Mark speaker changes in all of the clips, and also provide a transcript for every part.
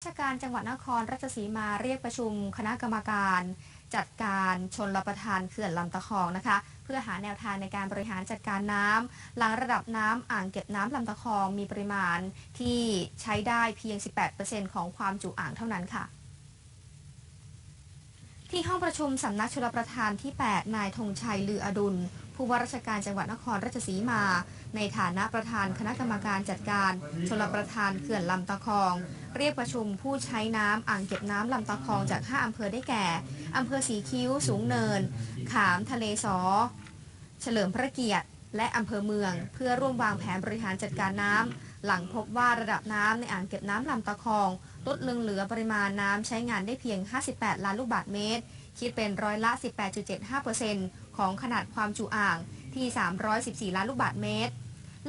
Speaker 1: ราชการจังหวัดนครราชสีมาเรียกประชุมคณะกรรมการ จัดการชนรับประทานเขื่อนลำตะคองนะคะ เพื่อหาแนวทางในการบริหารจัดการน้ำหลังระดับน้ำอ่างเก็บน้ำลำตะคองมีปริมาณที่ใช้ได้เพียง 18%ของความจุอ่างเท่านั้นค่ะ ที่ห้องประชุมสำนักชลประทานที่ 8 นายธงชัยลืออดุล ผู้ว่าราชการจังหวัดนครราชสีมา ในฐานะประธานคณะกรรมการจัดการชลประทานเขื่อนลำตะคอง เรียกประชุมผู้ใช้น้ำอ่างเก็บน้ำลำตะคองจาก 5อำเภอได้แก่อำเภอสีคิ้ว สูงเนิน ขามทะเลสอ เฉลิมพระเกียรติ และอำเภอเมือง เพื่อร่วมวางแผนบริหารจัดการน้ำหลังพบว่าระดับน้ำในอ่างเก็บน้ำลำตะคอง ลดลงเหลือปริมาณน้ำใช้งานได้เพียง 58 ล้านลูกบาศก์เมตร คิดเป็นร้อยละ 18.75%ของขนาดความจุอ่างที่ 314 ล้านลูกบาศก์เมตร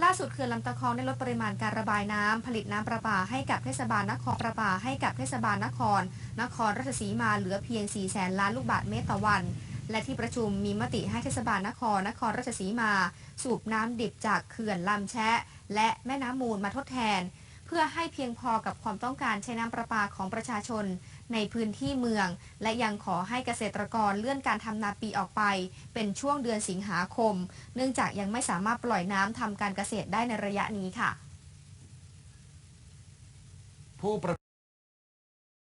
Speaker 1: ล่าสุดเขื่อนลำตะคองได้ลดปริมาณการระบายน้ำผลิตน้ำประปาให้กับเทศบาลนครประปาให้กับเทศบาลนคร นครราชสีมาเหลือเพียง 4 แสนล้านลูกบาศก์เมตรต่อวัน และที่ประชุมมีมติให้เทศบาลนครนครราชสีมา สูบน้ำดิบจากเขื่อนลำแชะ และแม่น้ำมูลมาทดแทน เพื่อให้เพียงพอกับความต้องการใช้น้ำประปาของประชาชน ในพื้นที่เมือง และยังขอให้เกษตรกรเลื่อนการทำนาปีออกไป เป็นช่วงเดือนสิงหาคม เนื่องจากยังไม่สามารถปล่อยน้ำทำการเกษตรได้ในระยะนี้ค่ะ
Speaker 2: ผู้ประ